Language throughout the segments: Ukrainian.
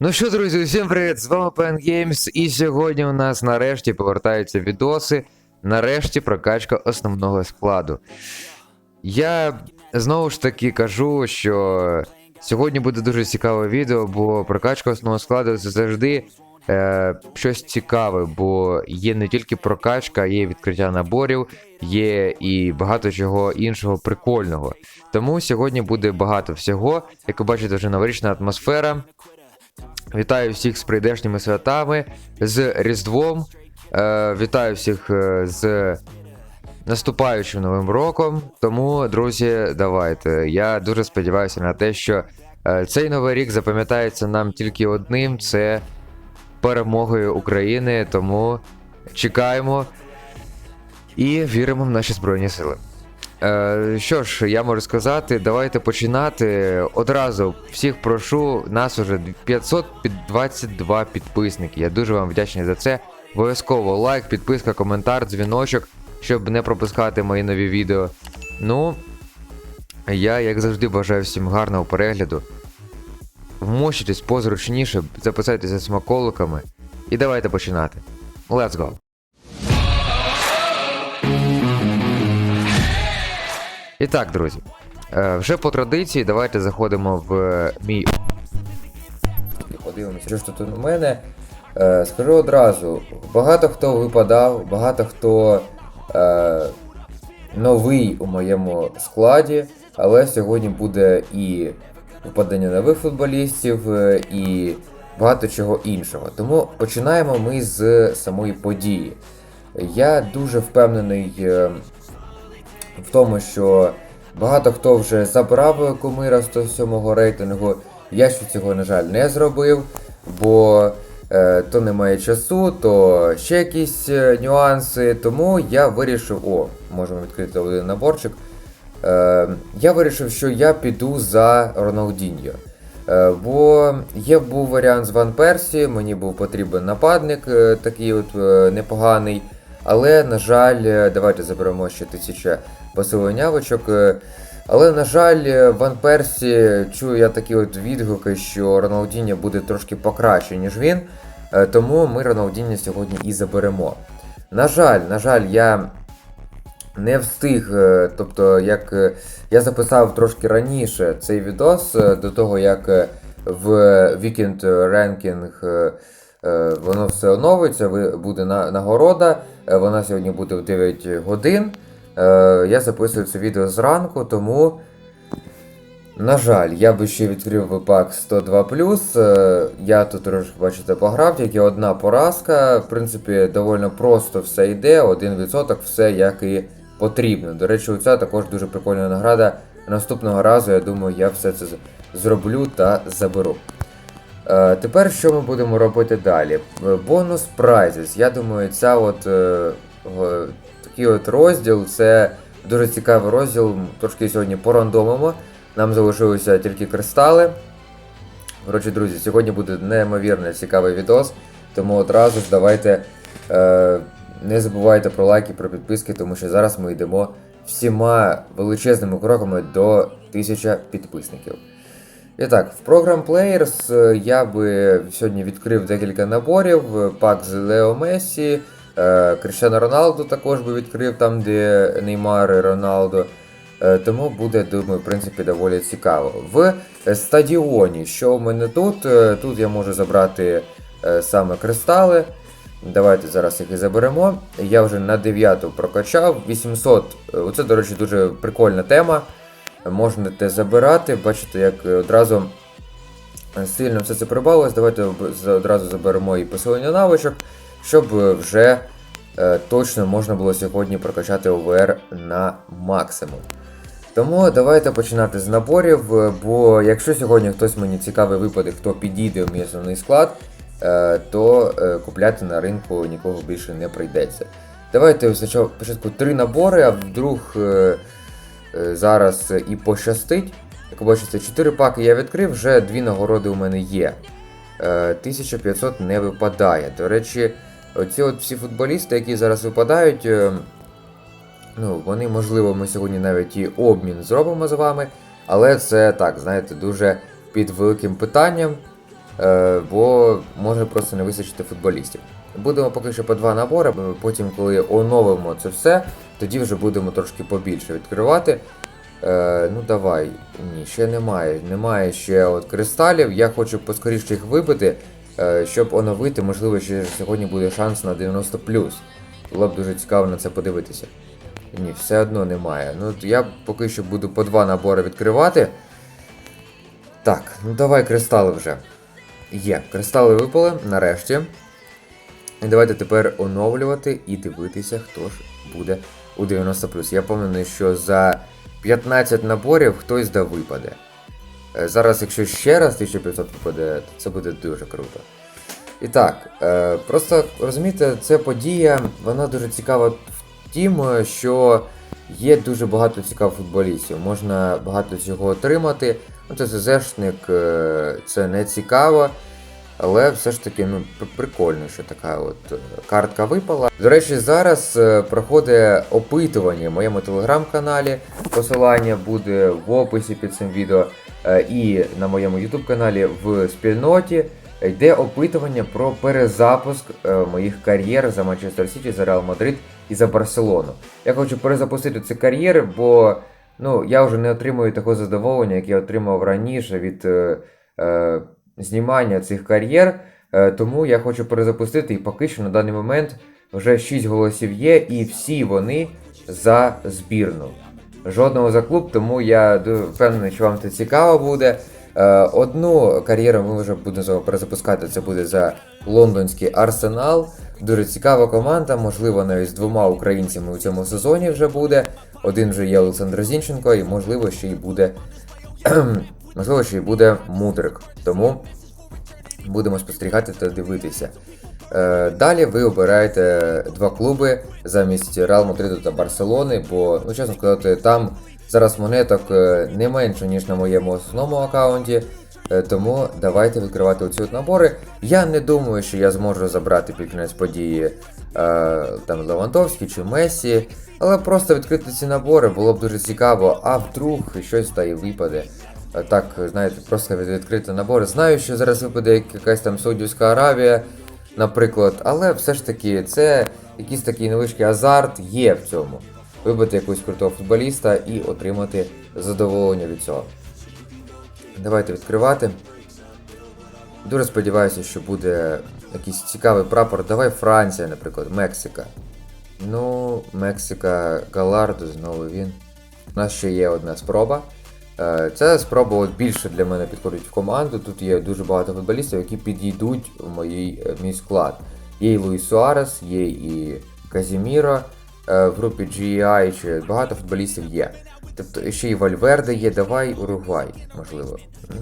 Ну що, друзі, усім привіт! З вами Pen Games, і сьогодні у нас нарешті повертаються відоси. Нарешті прокачка основного складу. Я знову ж таки кажу, що сьогодні буде дуже цікаве відео, бо прокачка основного складу це завжди е, щось цікаве, бо є не тільки прокачка, є відкриття наборів, є і багато чого іншого прикольного. Тому сьогодні буде багато всього. Як ви бачите, вже новорічна атмосфера. Вітаю всіх з прийдешніми святами, з Різдвом. Е, вітаю всіх е, з наступаючим новим роком. Тому, друзі, давайте. Я дуже сподіваюся на те, що е, цей новий рік запам'ятається нам тільки одним: це перемогою України. Тому чекаємо і віримо в наші Збройні Сили. Е, що ж, я можу сказати, давайте починати. Одразу всіх прошу, нас уже 522 підписники. Я дуже вам вдячний за це. Обов'язково лайк, підписка, коментар, дзвіночок, щоб не пропускати мої нові відео. Ну, я, як завжди, бажаю всім гарного перегляду. Вмощитесь позручніше, записайтеся смаколиками. І давайте починати. Let's go! І так, друзі, е, вже по традиції давайте заходимо в мій. Подивимося, що ж тут у мене. Е, Скажу одразу: багато хто випадав, багато хто е, новий у моєму складі, але сьогодні буде і випадання нових футболістів, е, і багато чого іншого. Тому починаємо ми з самої події. Я дуже впевнений. В тому, що багато хто вже забрав кумира 107-го рейтингу. Я ще цього, на жаль, не зробив, бо е, то немає часу, то ще якісь е, нюанси. Тому я вирішив. О, можемо відкрити один наборчик. Е, я вирішив, що я піду за Роналдіньо. Е, бо є був варіант з Ван Персі, мені був потрібен нападник е, такий от е, непоганий. Але, на жаль, е, давайте заберемо ще тисяча посилонявочок. е, Але, на жаль, е, Ван Персі чую я такі от відгуки, що Роналдіння буде трошки покраще, ніж він. Тому ми Роналдіння сьогодні і заберемо. На жаль, на жаль, я не встиг. Тобто, як я записав трошки раніше цей відос до того, як в е, е, воно все оновиться, буде нагорода. Е, Вона сьогодні буде в 9 годин. Е, Я записую це відео зранку, тому. На жаль, я би ще відкрив пак 102 Е, Я тут трошки, бачите, пограв, тільки одна поразка. В принципі, доволі просто все йде, 1% все як і потрібно. До речі, оця також дуже прикольна награда. Наступного разу, я думаю, я все це зроблю та заберу. Е, тепер що ми будемо робити далі? Е, Бонус прайзес. Я думаю, ця от, е, такий от розділ це дуже цікавий розділ. Трошки сьогодні порандомимо. Нам залишилися тільки кристали. Коротше, друзі, сьогодні буде неймовірно цікавий відос. Тому одразу ж давайте е, не забувайте про лайки, про підписки, тому що зараз ми йдемо всіма величезними кроками до 1000 підписників. І так, в Program Players е, я би сьогодні відкрив декілька наборів. е, Пак з Лео Мессі, е, Роналду також би відкрив там, де Неймар і Роналдо. Е, Тому буде, думаю, в принципі, доволі цікаво. В стадіоні, що в мене тут? Тут я можу забрати саме кристали. Давайте зараз їх і заберемо. Я вже на 9 прокачав. 800. е, Оце, до речі, дуже прикольна тема. Можете забирати. Бачите, як е, одразу е, сильно все це прибавилось. Давайте одразу заберемо і посилення навичок, щоб е, вже точно можна було сьогодні прокачати ОВР на максимум. Тому давайте починати з наборів, бо якщо сьогодні хтось мені цікавий випаде, хто підійде в мій склад, то купляти на ринку нікого більше не прийдеться. Давайте спочатку три набори, а вдруг зараз е, і пощастить. Як бачите, 4 паки я відкрив, вже дві нагороди у мене є. Е, 1500 не випадає. До речі, оці от всі футболісти, які зараз випадають, е, ну, вони, можливо, ми сьогодні навіть і обмін зробимо з вами, але це так, знаєте, дуже під великим питанням. е, бо може просто не вистачити футболістів. Будемо поки що по два набори, потім, коли оновимо це все, тоді вже будемо трошки побільше відкривати. Е, ну давай, ні, ще немає. Немає ще от кристалів. Я хочу поскоріше їх вибити, е, щоб оновити. Можливо, ще сьогодні буде шанс на 90 Було б дуже цікаво на це подивитися. Ні, все одно немає. Ну, я поки що буду по два набори відкривати. Так, ну давай кристали вже. Є, кристали випали, нарешті. І давайте тепер оновлювати і дивитися, хто ж буде у 90 Я пам'ятаю, що за 15 наборів хтось да випаде. Е, Зараз, якщо ще раз 1500 випаде, то це буде дуже круто. І так, е, просто розумієте, ця подія, вона дуже цікава в тім, що є дуже багато цікавих футболістів. Можна багато чого отримати. Ну, це ЗЗшник, е, це не цікаво. Але все ж таки, ну, прикольно, що така от е, картка випала. До речі, зараз е, проходить опитування в моєму телеграм-каналі. Посилання буде в описі під цим відео е, і на моєму YouTube каналі в спільноті. Йде опитування про перезапуск моїх кар'єр за Манчестер Сіті, за Реал Мадрид і за Барселону. Я хочу перезапустити ці кар'єри, бо ну, я вже не отримую такого задоволення, яке я отримав раніше від знімання цих кар'єр. Е, тому я хочу перезапустити, і поки що на даний момент вже 6 голосів є, і всі вони за збірну. Жодного за клуб, тому я впевнений, що вам це цікаво буде. Е, Одну кар'єру ми вже будемо перезапускати. Це буде за лондонський арсенал. Дуже цікава команда, можливо, навіть з двома українцями у цьому сезоні вже буде. Один вже є Олександр Зінченко, і можливо ще й буде. Можливо, ще й буде Мудрик. Тому будемо спостерігати та дивитися. Е, Далі ви обираєте два клуби замість Реал Мадриду та Барселони, бо, ну чесно сказати, там зараз монеток е, не менше, ніж на моєму основному аккаунті. Е, Тому давайте відкривати оці от набори. Я не думаю, що я зможу забрати під кінець події там Левандовський чи Месі, але просто відкрити ці набори було б дуже цікаво, а вдруг щось та й випаде. Е, Так, знаєте, просто відкрити набори. Знаю, що зараз випаде якась там Саудівська Аравія, наприклад, але все ж таки це якийсь такий невеличкий азарт є в цьому. Вибити якогось крутого футболіста і отримати задоволення від цього. Давайте відкривати. Дуже сподіваюся, що буде якийсь цікавий прапор. Давай Франція, наприклад, Мексика. Ну, Мексика, Галардо, знову він. У нас ще є одна спроба. Е, Ця спроба от більше для мене підходить в команду. Тут є дуже багато футболістів, які підійдуть в моїй, е, мій склад. Є і Луїс Суарес, є і Казіміро е, в групі GEI, чи багато футболістів є. Тобто ще і Вальверде є, давай Уругвай, можливо.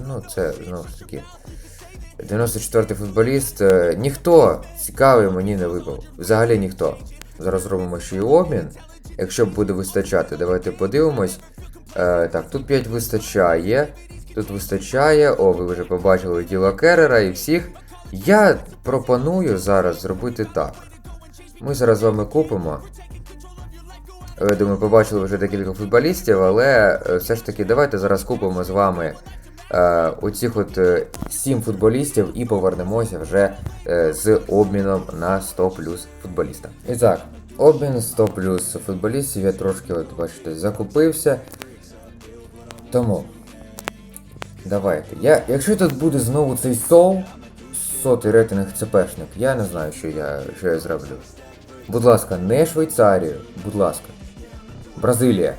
Ну, це знову ж таки. 94-й футболіст. Ніхто цікавий мені не випав. Взагалі ніхто. Зараз зробимо ще й обмін. Якщо буде вистачати, давайте подивимось. Е, так, тут 5 вистачає. Тут вистачає. О, ви вже побачили діло Керера і всіх. Я пропоную зараз зробити так. Ми зараз з вами купимо. Я думаю, побачили вже декілька футболістів, але е, все ж таки давайте зараз купимо з вами е, оцих от 7 футболістів і повернемося вже е, з обміном на 100 плюс футболіста. І так, обмін 100 плюс футболістів, я трошки, от бачите, закупився. Тому. Давайте. Я, якщо тут буде знову цей сол, сотий рейтинг ЦПшник, я не знаю, що я, що я зроблю. Будь ласка, не Швейцарію, будь ласка. Бразилія.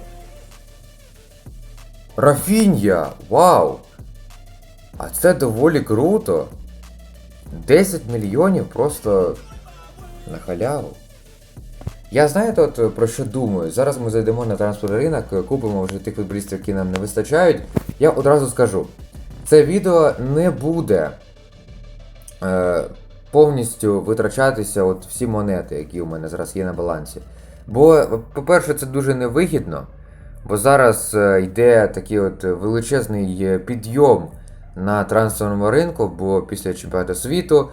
Рафінья! Вау! А це доволі круто. 10 мільйонів просто на халяву. Я знаєте, от е, про що думаю? Зараз ми зайдемо на трансферний ринок, е, купимо вже тих футболістів, які нам не вистачають. Я одразу скажу: це відео не буде е, повністю витрачатися от всі монети, які у мене зараз є на балансі. Бо, по-перше, це дуже невигідно, бо зараз е, йде такий от величезний підйом на трансферному ринку, бо після чемпіонату світу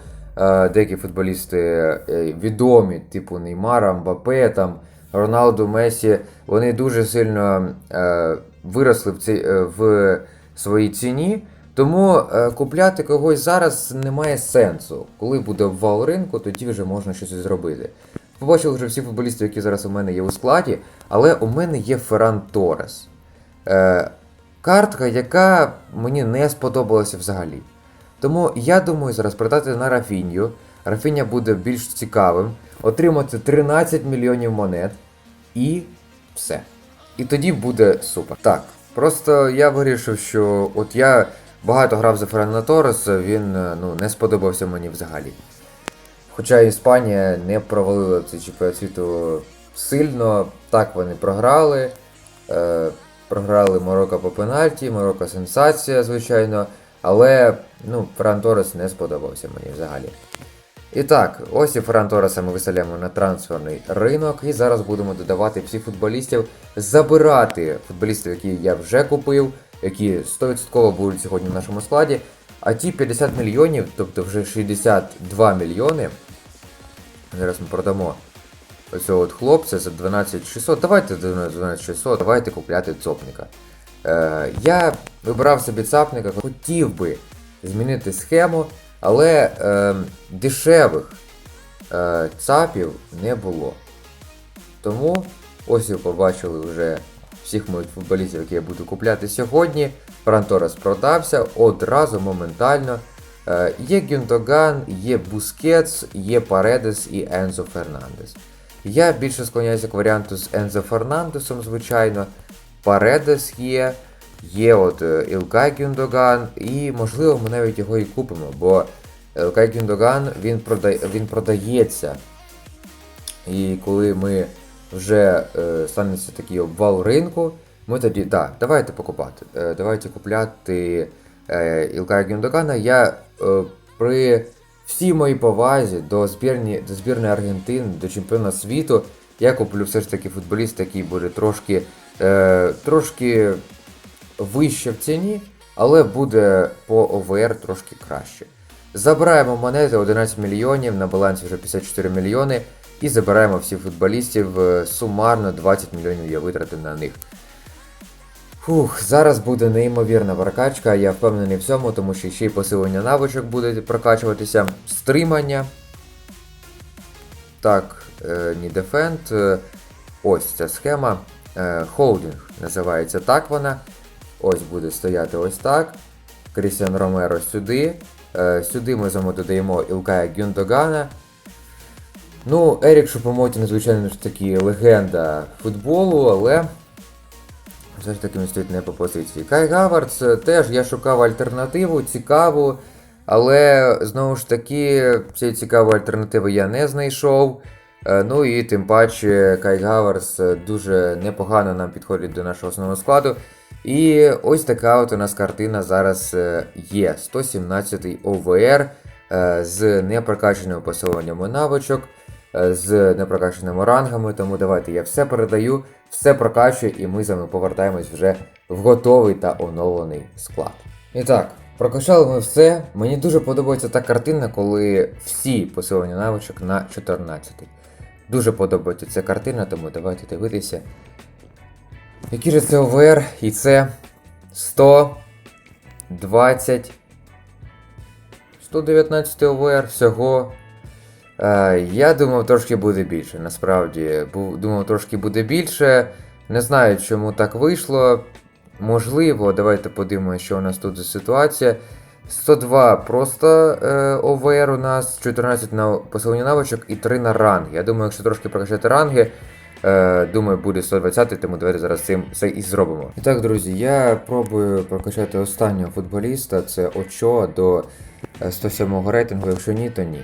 деякі футболісти е, відомі, типу Неймара, Мбапе, там, Роналду, Месі, вони дуже сильно е, виросли в, цій, е, в своїй ціні. Тому е, купляти когось зараз немає сенсу. Коли буде обвал ринку, тоді вже можна щось зробити. Побачили вже всі футболісти, які зараз у мене є у складі, але у мене є Ферран Торес. Е, картка, яка мені не сподобалася взагалі. Тому я думаю зараз продати на Рафінью. Рафіня буде більш цікавим, отримати 13 мільйонів монет і все. І тоді буде супер. Так, просто я вирішив, що от я багато грав за Феррана Торреса, він е, ну, не сподобався мені взагалі. Хоча Іспанія не провалила цей чемпіонат світу сильно, так вони програли. Е, програли Марокко по пенальті, Марокко сенсація, звичайно. Але ну, Ферран Торрес не сподобався мені взагалі. І так, ось і Ферран Торреса ми виселяємо на трансферний ринок, і зараз будемо додавати всіх футболістів, забирати футболістів, які я вже купив, які 100% будуть сьогодні в нашому складі. А ті 50 мільйонів, тобто вже 62 мільйони. Зараз ми продамо оцього от хлопця за 12600. Давайте за 12600, давайте купляти цопника. Е, я вибрав собі цапника, хотів би змінити схему, але е, дешевих е, цапів не було. Тому ось ви побачили вже всіх моїх футболістів, які я буду купляти сьогодні. Франторес продався одразу моментально. Е, є Гюндоган, є Бускетс, є Паредес і Ензо Фернандес. Я більше склоняюся к варіанту з Ензо Фернандесом, звичайно. Паредес є, є от е, Ілкай Гюндоган, і можливо ми навіть його і купимо, бо Ілкай Гюндоган він, прода... він продається. І коли ми вже е, станеться такий обвал ринку, ми тоді, так, давайте покупати. Е, давайте купляти е, Ілкая Гюндогана. Я е, при всій моїй повазі до, збірні, до збірної Аргентини, до чемпіона світу, я куплю все ж таки футболіст, який буде трошки, е, трошки вище в ціні, але буде по ОВР трошки краще. Забираємо монети 11 мільйонів, на балансі вже 54 мільйони. І забираємо всіх футболістів. е, Сумарно 20 мільйонів я витратив на них. Фух, зараз буде неймовірна прокачка, я впевнений в цьому, тому що ще й посилення навичок буде прокачуватися. Стримання. Так, е, ні дефенд. е, Ось ця схема. Холдинг називається так вона. Ось буде стояти ось так. Крістіан Ромеро сюди. Е, Сюди ми з вами додаємо Ілкая Гюндогана. Ну, Ерік Шупомотін, звичайно ж таки, легенда футболу, але все ж таки він стоїть не по позиції. Кай Гавардс е, теж я шукав альтернативу, цікаву, але знову ж таки, цієї цікавої альтернативи я не знайшов. Е, Ну і тим паче Кай Гаварс е, дуже непогано нам підходить до нашого основного складу. І ось така от у нас картина зараз е, є. 117 ОВР е, з непрокаченими посиленнями навичок, е, з непрокаченими рангами. Тому давайте я все передаю, все прокачую, і ми з вами повертаємось вже в готовий та оновлений склад. І так, прокачали ми все. Мені дуже подобається та картина, коли всі посилення навичок на 14. Дуже подобається ця картина, тому давайте дивитися. Який же це ОВР? І це 120. 119 ОВР всього. Е, я думав, трошки буде більше. Насправді, думав, трошки буде більше. Не знаю, чому так вийшло. Можливо, давайте подивимося, що у нас тут за ситуація. 102 просто е, ОВР у нас, 14 на посилення навичок і 3 на ранг. Я думаю, якщо трошки прокачати ранги, е, думаю, буде 120, тому давайте зараз цим це і зробимо. І так, друзі, я пробую прокачати останнього футболіста, це Очо до е, 107 рейтингу, якщо ні, то ні.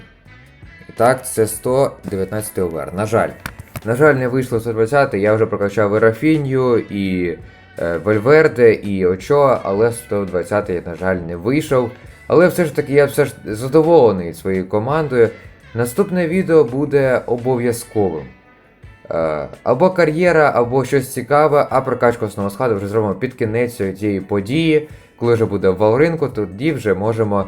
І так, це 119 ОВР. На жаль. На жаль, не вийшло 120, я вже прокачав і Рафінью, і е, Вальверде, і Очо, але 120 я, на жаль, не вийшов. Але все ж таки я все ж задоволений своєю командою. Наступне відео буде обов'язковим. Е, або кар'єра, або щось цікаве, а прокачку основного складу вже зробимо під кінець цієї події. Коли вже буде в ринку, тоді вже можемо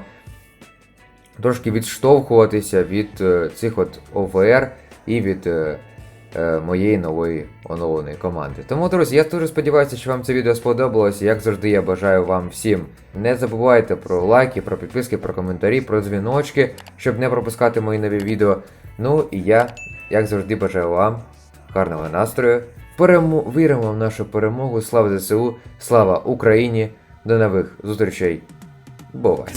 трошки відштовхуватися від е, цих от ОВР і від е, моєї нової оновленої команди. Тому, друзі, я дуже сподіваюся, що вам це відео сподобалось. Як завжди, я бажаю вам всім. Не забувайте про лайки, про підписки, про коментарі, про дзвіночки, щоб не пропускати мої нові відео. Ну і я, як завжди, бажаю вам гарного настрою. Перему... Віримо в нашу перемогу. Слава ЗСУ, слава Україні. До нових зустрічей. Бувай!